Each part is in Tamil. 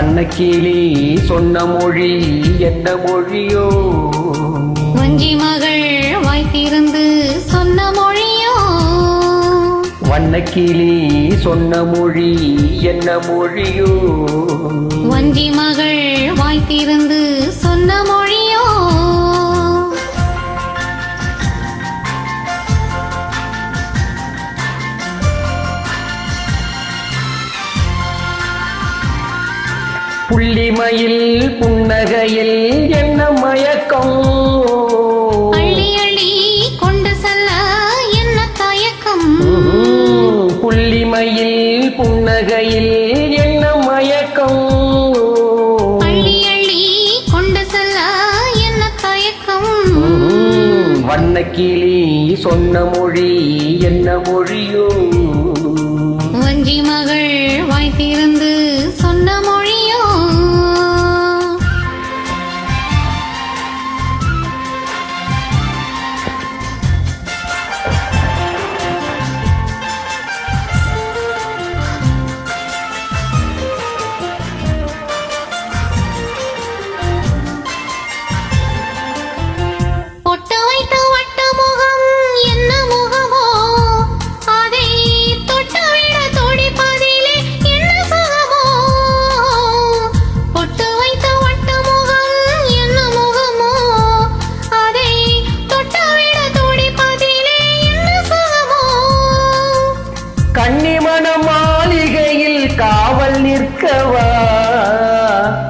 வண்ணக்கிளி சொன்ன மொழி என்ன மொழியோ? வஞ்சி மகள் வாய்த்திருந்து சொன்ன மொழியோ? வண்ணக்கிளி சொன்ன மொழி என்ன மொழியோ? வஞ்சி மகள் வாய்த்திருந்து சொன்ன மொழியோ? புள்ளிமயில் புன்னகையில் என்ன மயக்கம்? அள்ளி அள்ளி கொண்டு செல்ல என்ன தயக்கம். புள்ளிமயில் புன்னகையில் என்ன மயக்கம்? அள்ளி அள்ளி கொண்டு செல்ல என்ன தயக்கம். வண்ணக்கிளி சொன்ன மொழி என்ன மொழியோ? வஞ்சி மகள் வாய்த்திருந்து இருக்கவா?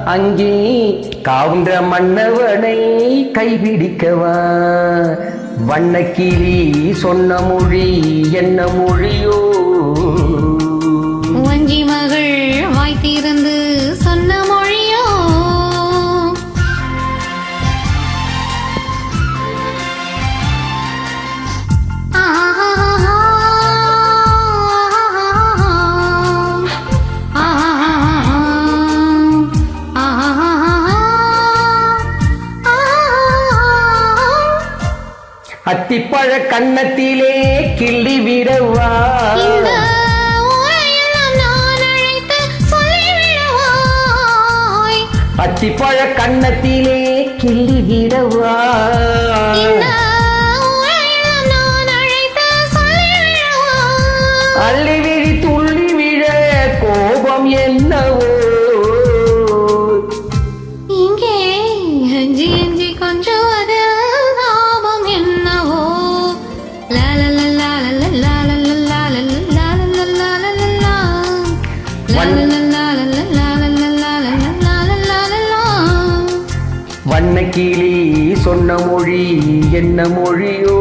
அங்கே காவுன்ற மன்னவனை கைபிடிக்கவா? வண்ணக்கிளி சொன்ன மொழி என்ன மொழியோ? அத்திப்பழ கன்னத்திலே கிள்ளி விடவா? அத்திப்பழ கன்னத்திலே கிள்ளி விடவா? அள்ளி விழி துள்ளி விழ கோபம் என்னவோ? வண்ணக்கிளி சொன்ன மொழி என்ன மொழியோ?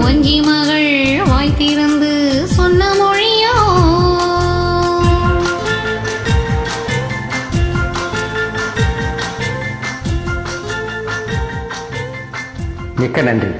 வஞ்சி மகள் வாய்த்திருந்து சொன்ன மொழியோ? மிக்க நன்றி.